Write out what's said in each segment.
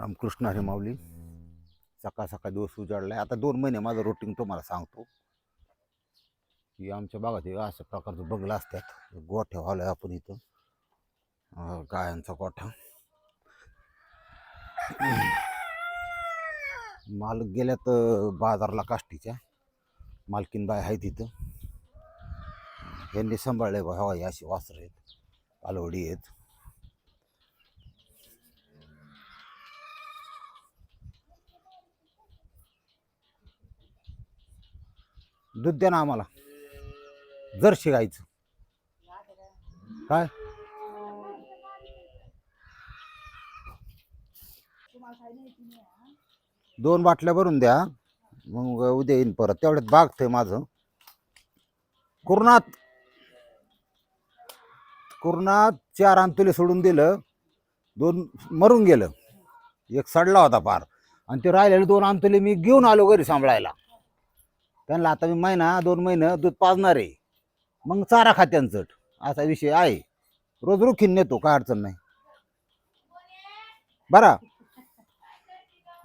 रामकृष्ण हरे माऊली. सकाळ सकाळ दिवस उजाडलाय. आता दोन महिने माझं रुटीन तुम्हाला सांगतो. की आमच्या भागात अशा प्रकारचं बंगला असतात. गोठ्या व्हायला आपण इथं. गायांचा गोठा. माल गेल्यात बाजारला काष्टीच्या. मालकीन बाय आहे तिथं. यांनी सांभाळले बा हवा अशी वासरं आहेत. आलवडी आहेत. दूध द्या ना आम्हाला. जर्शी शिकायचं काय? दोन बाटल्या भरून द्या. मग उद्या येईन परत. तेवढ्यात बागतंय माझं. कुरणात. कुरणात चार अंतुले सोडून दिलं. दोन मरून गेलं. एक सडला होता पार. आणि ते राहिलेले दोन अंतुले मी घेऊन आलो घरी सांभाळायला. त्यांना आता मी महिना दोन महिनं दूध पाजणार आहे. मग चारा खात्यांचट असा विषय आहे. रोज रुखीन नेतो काय अडचण नाही. बरा.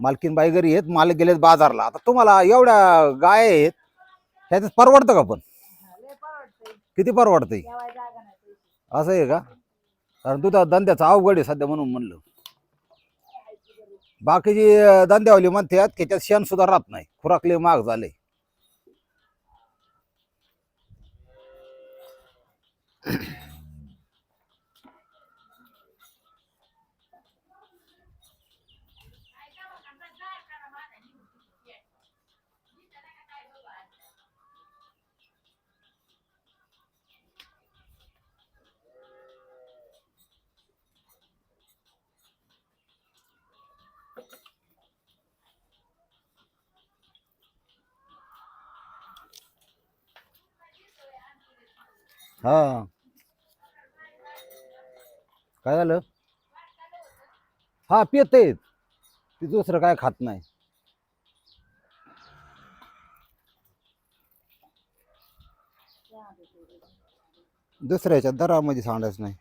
मालकीन बाई घरी आहेत मालक गेलेत बाजारला. आता तुम्हाला एवढ्या गाय आहेत ह्याच्यात परवडतं का पण? किती परवडतंय? असं आहे का? कारण तुझा धंद्याचा अवघड आहे सध्या म्हणून म्हणलं. बाकीची अं, धंद्यावाली म्हणतात त्याच्यात शेण सुद्धा राहत नाही. खुराकले महाग झाले हा काय झालं? हा पित ती दुसरं काय खात नाही. दुसऱ्याच्या दरामध्ये सांगायचं नाही.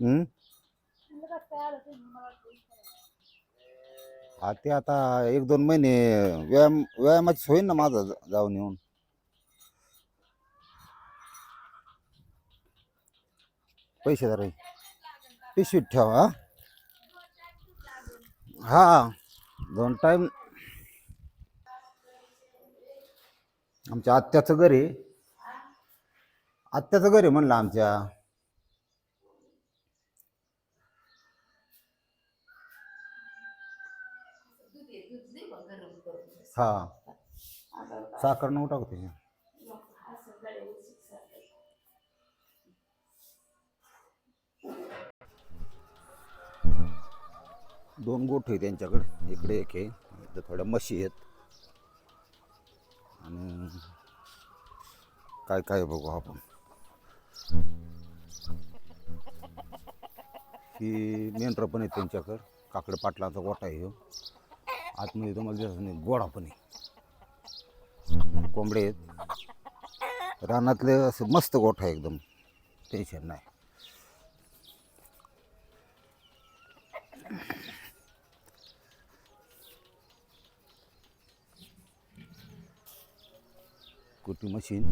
हम्म? हा ते आता एक दोन महिने व्यायाम व्यायामाची होईन ना माझं जा- जाऊन येऊन. पैसे जरा पिशवीत ठेवा हा? हा दोन टाईम आमच्या आत्याचं घर आहे. आत्याचं घर आहे म्हणलं आमच्या. हा. साखर नऊ टाकू त्याच्या दोन गोठ आहे त्यांच्याकडे. इकडे एक आहे. इथं थोड्या म्हशी आहेत. आणि काय काय बघू आपण. ही मेंढरं पण आहे त्यांच्याकडं. काकडे पाटलाचा गोठा आहे आतमध्ये तुम्हाला दिसत नाही गोडा पण आहे. कोंबडे आहेत. रानातले असं मस्त गोठा आहे एकदम. टेन्शन नाही. कुटी मशीन?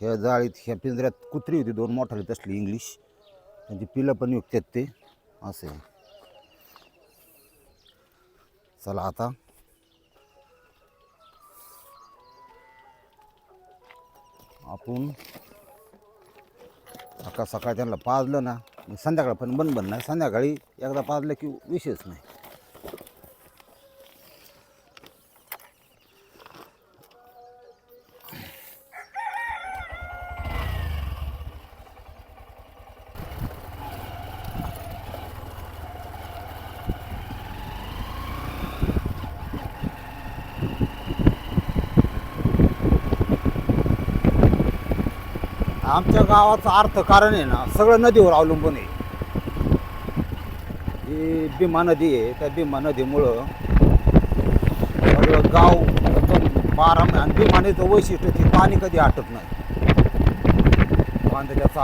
ह्या जाळीत ह्या पिंजऱ्यात कुत्री होती दोन मोठाली तसली इंग्लिश त्यांची पिलं पण विकतात ते. असे. चला आता. आपण सकाळ सकाळ त्यांना पाजलं ना संध्याकाळ पण बंद बंद नाही संध्याकाळी एकदा पाजलं की विषयच नाही. आमच्या गावाचं अर्थ कारण आहे ना सगळं नदीवर अवलंबून आहे. ही भीमा नदी आहे त्या भीमा नदीमुळं गाव एकदम बारा आणि नदीचं वैशिष्ट्य ती पाणी कधी आटत नाही. बांधल्याचा